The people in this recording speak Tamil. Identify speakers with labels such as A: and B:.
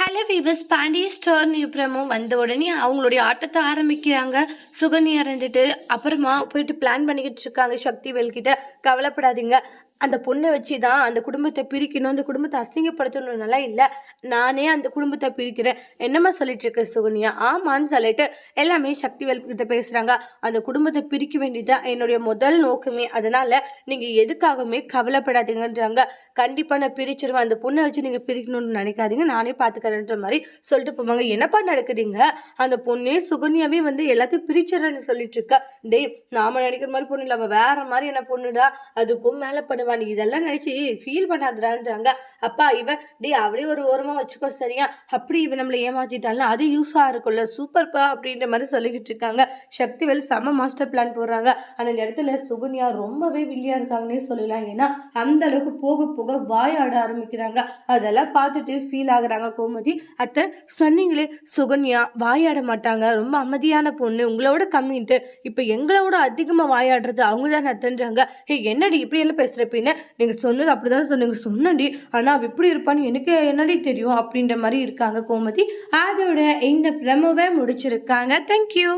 A: Hello viewers Pandian store new promo வந்த உடனே அவங்களுடைய ஆட்டத்தை ஆரம்பிக்கிறாங்க. சுகன்யா இருந்துட்டு அப்புறமா போயிட்டு பிளான் பண்ணிக்கிட்டு இருக்காங்க சக்தி கிட்ட. கவலைப்படாதீங்க. அந்த பொண்ணை வச்சு தான் அந்த குடும்பத்தை பிரிக்கணும். அந்த குடும்பத்தை அசிங்கப்படுத்தணும்னாலாம் இல்லை. நானே அந்த குடும்பத்தை பிரிக்கிறேன். என்னம்மா சொல்லிட்டு இருக்க சுகன்யா? ஆமான்னு சொல்லிட்டு எல்லாமே சக்தி கிட்ட பேசுகிறாங்க அந்த குடும்பத்தை பிரிக்க வேண்டியதான் என்னுடைய முதல் நோக்கமே. அதனால் நீங்கள் எதுக்காகவுமே கவலைப்படாதீங்கன்றாங்க. கண்டிப்பாக நான் பிரிச்சிருவேன். அந்த பொண்ணை வச்சு நீங்கள் பிரிக்கணும்னு நினைக்காதீங்க. நானே பார்த்துக்கிறேன்ற மாதிரி சொல்லிட்டு போவாங்க. என்னப்பா நடக்குதுங்க? அந்த பொண்ணே சுகன்யாவே வந்து எல்லாத்தையும் பிரிச்சிடறேன்னு சொல்லிட்டு இருக்கா. டேய் நாம நினைக்கிற மாதிரி பொண்ணு இல்லை. அவள் வேற மாதிரி என்ன பொண்ணுடா? அதுக்கும் மேலே பண்ணுவா. நீ இதெல்லாம் நினச்சி ஃபீல் பண்ணாதுடான்றாங்க. அப்பா இவன் டேய் அவளே ஒரு ஓரமாக வச்சுக்கோ சரியா? அப்படி இவன் நம்மளை ஏமாத்திட்டாலும் அது யூஸாக இருக்கும்ல. சூப்பர்ப்பா அப்படின்ற மாதிரி சொல்லிக்கிட்டு இருக்காங்க. சக்திவேல் செம மாஸ்டர் பிளான் போடுறாங்க. ஆனால் இந்த இடத்துல சுகன்யா ரொம்பவே வில்லியா இருக்காங்கன்னே சொல்லலாம். ஏன்னா அந்த அளவுக்கு போக போக வாயாட ஆரம்பிக்கிறாங்க. அதெல்லாம் பார்த்துட்டு ஃபீல் ஆகுறாங்க கோமதி. அத்தை சொன்னீங்களே சுகன்யா வாயாட மாட்டாங்க. ரொம்ப அமைதியான பொண்ணு. உங்களோட கம்மின்ட்டு. இப்போ எங்களோட அதிகமாக வாயாடுறது அவங்க தான் அத்தன்றாங்க. ஹே என்னடி இப்படி எல்லாம் பேசுகிறப்பின்னு நீங்கள் சொன்னது அப்படிதான் சொன்னீங்க. சொன்னடி ஆனால் அவள் இப்படி இருப்பான்னு எனக்கு என்னடி தெரியும் அப்படின்ற மாதிரி இருக்காங்க கோமதி. அதோட இந்த பிரமவை முடிச்சிருக்காங்க. தேங்க்யூ